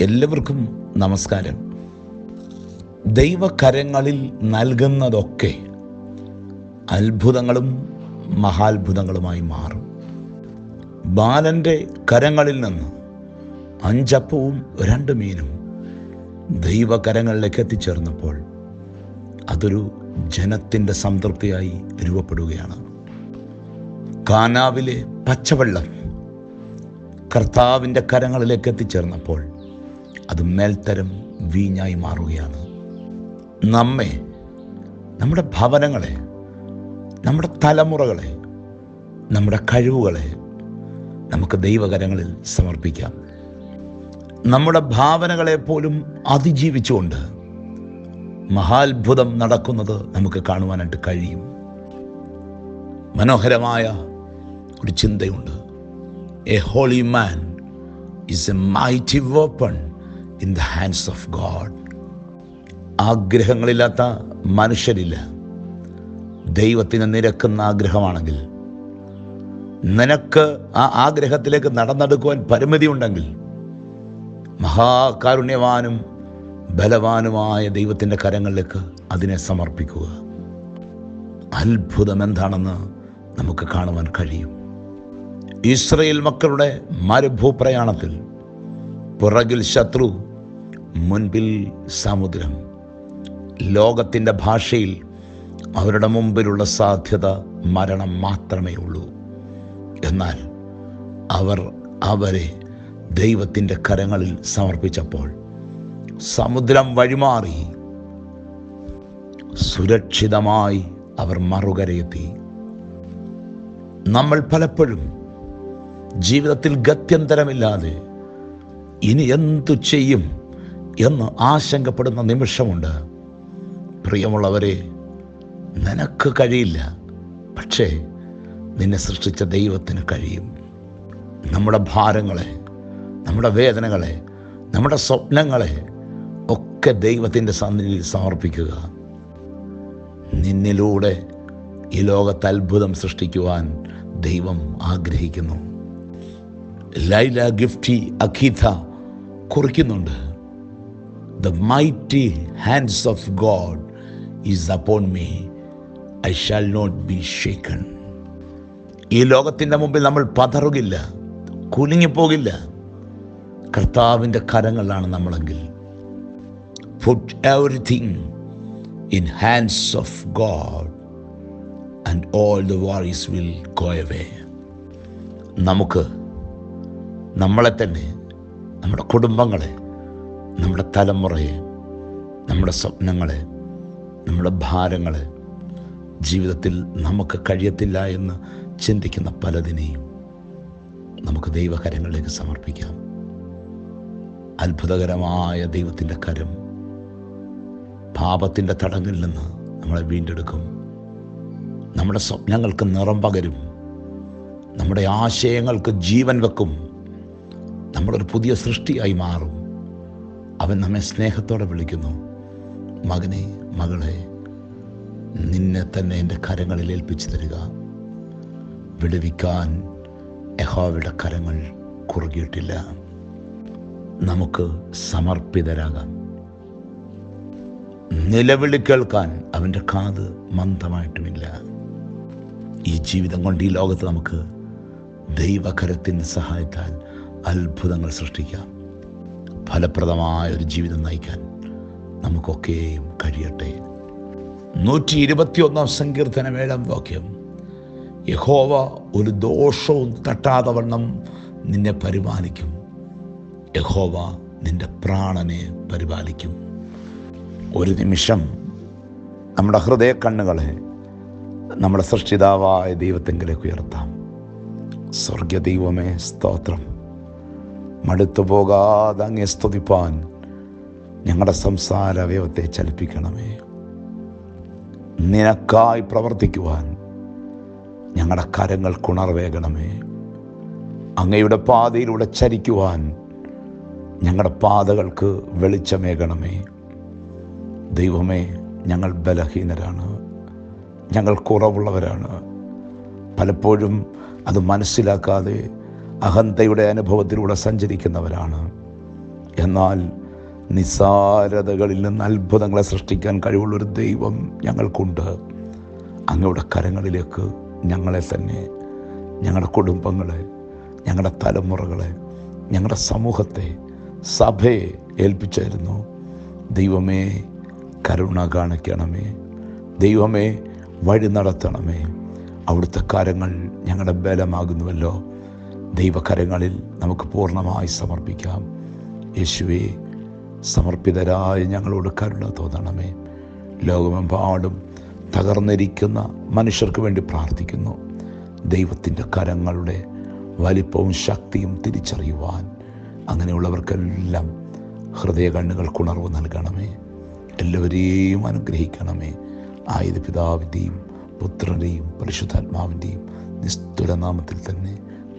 എല്ലാവർക്കും നമസ്കാരം. ദൈവകരങ്ങളിൽ നൽകുന്നതൊക്കെ അത്ഭുതങ്ങളും മഹാത്ഭുതങ്ങളുമായി മാറും. ബാലന്റെ കരങ്ങളിൽ നിന്ന് അഞ്ചപ്പവും രണ്ട് മീനും ദൈവകരങ്ങളിലേക്ക് എത്തിച്ചേർന്നപ്പോൾ അതൊരു ജനത്തിന്റെ സംതൃപ്തിയായി രൂപപ്പെടുകയാണ്. കാനാവിലെ പച്ചവെള്ളം കർത്താവിന്റെ കരങ്ങളിലേക്ക് എത്തിച്ചേർന്നപ്പോൾ അത് മേൽത്തരം വീഞ്ഞായി മാറുകയാണ്. നമ്മെ നമ്മുടെ ഭവനങ്ങളെ നമ്മുടെ തലമുറകളെ നമ്മുടെ കഴിവുകളെ നമുക്ക് ദൈവകരങ്ങളിൽ സമർപ്പിക്കാം. നമ്മുടെ ഭാവനകളെ പോലും അതിജീവിച്ചുകൊണ്ട് മഹാത്ഭുതം നടക്കുന്നത് നമുക്ക് കാണുവാനായിട്ട് കഴിയും. മനോഹരമായ ഒരു ചിന്തയുണ്ട്. A holy man is a mighty weapon in the hands of God ആഗ്രഹങ്ങളില്ലാത്ത മനുഷ്യരില്ല. ദൈവത്തിന് നിരക്കുന്ന ആഗ്രഹമാണെങ്കിൽ നിനക്ക് ആ ആഗ്രഹത്തിലേക്ക് നടന്നെടുക്കുവാൻ പരിമിതി ഉണ്ടെങ്കിൽ മഹാകാരുണ്യവാനും ബലവാനുമായ ദൈവത്തിന്റെ കരങ്ങളിലേക്ക് അതിനെ സമർപ്പിക്കുക. അത്ഭുതം എന്താണെന്ന് നമുക്ക് കാണുവാൻ കഴിയും. ഇസ്രയേൽ മക്കളുടെ മരുഭൂപ്രയാണത്തിൽ പുറകിൽ ശത്രു മുൻപിൽ സമുദ്രം. ലോകത്തിന്റെ ഭാഷയിൽ അവരുടെ മുമ്പിലുള്ള സാധ്യത മരണം മാത്രമേ ഉള്ളൂ. എന്നാൽ അവർ അവരെ ദൈവത്തിന്റെ കരങ്ങളിൽ സമർപ്പിച്ചപ്പോൾ സമുദ്രം വഴിമാറി. സുരക്ഷിതമായി അവർ മറുകരയെത്തി. നമ്മൾ പലപ്പോഴും ജീവിതത്തിൽ ഗത്യന്തരമില്ലാതെ ഇനി എന്തു ചെയ്യും? എന്ന് ആശങ്കപ്പെടുന്ന നിമിഷമുണ്ട്. പ്രിയമുള്ളവരെ നിനക്ക് കഴിയില്ല. പക്ഷേ നിന്നെ സൃഷ്ടിച്ച ദൈവത്തിന് കഴിയും. നമ്മുടെ ഭാരങ്ങളെ നമ്മുടെ വേദനകളെ നമ്മുടെ സ്വപ്നങ്ങളെ ഒക്കെ ദൈവത്തിന്റെ സന്നിധിയിൽ സമർപ്പിക്കുക. നിന്നിലൂടെ ഈ ലോകത്ത് അത്ഭുതം സൃഷ്ടിക്കുവാൻ ദൈവം ആഗ്രഹിക്കുന്നു. ലൈല ഗിഫ്റ്റി അഖീത കുറിക്കുന്നുണ്ട്. The mighty hands of God is upon me I shall not be shaken ഈ ലോകത്തിന്റെ മുമ്പിൽ നമ്മൾ പതറുകില്ല കുലുങ്ങിപ്പോകില്ല. കർത്താവിന്റെ കരങ്ങളാണ് നമ്മളെങ്കിൽ. Put everything in hands of God and all the worries will go away നമുക്ക് നമ്മളെ തന്നെ നമ്മുടെ കുടുംബങ്ങളെ നമ്മുടെ തലമുറയെ നമ്മുടെ സ്വപ്നങ്ങളെ നമ്മുടെ ഭാരങ്ങളെ ജീവിതത്തിൽ നമുക്ക് കഴിയത്തില്ല എന്ന് ചിന്തിക്കുന്ന പലതിനെയും നമുക്ക് ദൈവകരങ്ങളിലേക്ക് സമർപ്പിക്കാം. അത്ഭുതകരമായ ദൈവത്തിന്റെ കരം പാപത്തിന്റെ തടങ്ങിൽ നിന്ന് നമ്മളെ വീണ്ടെടുക്കും. നമ്മുടെ സ്വപ്നങ്ങൾക്ക് നിറം പകരും. നമ്മുടെ ആശയങ്ങൾക്ക് ജീവൻ വെക്കും. നമ്മളൊരു പുതിയ സൃഷ്ടിയായി മാറും. അവൻ നമ്മെ സ്നേഹത്തോടെ വിളിക്കുന്നു. മകനെ മകളെ നിന്നെ തന്നെ എന്റെ കരങ്ങളിൽ ഏൽപ്പിച്ചു തരിക. വിടുവിക്കാൻ യഹോവയുടെ കരങ്ങൾ കുറുകിയിട്ടില്ല. നമുക്ക് സമർപ്പിതരാകാം. നിലവിളി കേൾക്കാൻ അവന്റെ കാത് മന്ദമായിട്ടുമില്ല. ഈ ജീവിതം കൊണ്ട് ഈ ലോകത്ത് നമുക്ക് ദൈവകരത്തിന്റെ സഹായത്താൽ അത്ഭുതങ്ങൾ സൃഷ്ടിക്കാം. ഫലപ്രദമായ ഒരു ജീവിതം നയിക്കാൻ നമുക്കൊക്കെയും കഴിയട്ടെ. നൂറ്റി ഇരുപത്തിയൊന്നാം സങ്കീർത്തനം ഏഴാം വാക്യം യഹോവ ഒരു ദോഷവും തട്ടാതെ വണ്ണം നിന്നെ പരിപാലിക്കും. യഹോവ നിന്റെ പ്രാണനെ പരിപാലിക്കും. ഒരു നിമിഷം നമ്മുടെ ഹൃദയ കണ്ണുകളെ നമ്മുടെ സൃഷ്ടിതാവായ ദൈവത്തെങ്കിലേക്ക് ഉയർത്താം. സ്വർഗ ദൈവമേ സ്തോത്രം. മടുത്തു പോകാതെ അങ്ങേ സ്തുതിപ്പാൻ ഞങ്ങളുടെ സംസാര അവയവത്തെ ചലിപ്പിക്കണമേ. നിനക്കായി പ്രവർത്തിക്കുവാൻ ഞങ്ങളുടെ കരങ്ങൾ കുണർവേകണമേ. അങ്ങയുടെ പാതയിലൂടെ ചരിക്കുവാൻ ഞങ്ങളുടെ പാതകൾക്ക് വെളിച്ചമേകണമേ. ദൈവമേ ഞങ്ങൾ ബലഹീനരാണ്. ഞങ്ങൾ കുറവുള്ളവരാണ്. പലപ്പോഴും അത് മനസ്സിലാക്കാതെ അഹന്തയുടെ അനുഭവത്തിലൂടെ സഞ്ചരിക്കുന്നവരാണ്. എന്നാൽ നിസാരതകളിൽ നിന്ന് അത്ഭുതങ്ങളെ സൃഷ്ടിക്കാൻ കഴിവുള്ളൊരു ദൈവം ഞങ്ങൾക്കുണ്ട്. അങ്ങയുടെ കരങ്ങളിലേക്ക് ഞങ്ങളെ തന്നെ ഞങ്ങളുടെ കുടുംബങ്ങളെ ഞങ്ങളുടെ തലമുറകളെ ഞങ്ങളുടെ സമൂഹത്തെ സഭയെ ഏൽപ്പിച്ചായിരുന്നു. ദൈവമേ കരുണ കാണിക്കണമേ. ദൈവമേ വഴി നടത്തണമേ. അവിടുത്തെ കാര്യങ്ങൾ ഞങ്ങളുടെ ബലമാകുന്നുവല്ലോ. ദൈവകരങ്ങളിൽ നമുക്ക് പൂർണമായി സമർപ്പിക്കാം. യേശുവെ സമർപ്പിതരായ ഞങ്ങളോട് കരുണ തോന്നണമേ. ലോകമെമ്പാടും തകർന്നിരിക്കുന്ന മനുഷ്യർക്ക് വേണ്ടി പ്രാർത്ഥിക്കുന്നു. ദൈവത്തിന്റെ കരങ്ങളുടെ വലിപ്പവും ശക്തിയും തിരിച്ചറിയുവാൻ അങ്ങനെയുള്ളവർക്കെല്ലാം ഹൃദയ കണ്ണുകൾ കുണർവ് നൽകണമേ. എല്ലാവരെയും അനുഗ്രഹിക്കണമേ. ആയത് പിതാവിന്റെയും പുത്രന്റെയും പരിശുദ്ധാത്മാവിന്റെയും നിസ്തുലനാമത്തിൽ തന്നെ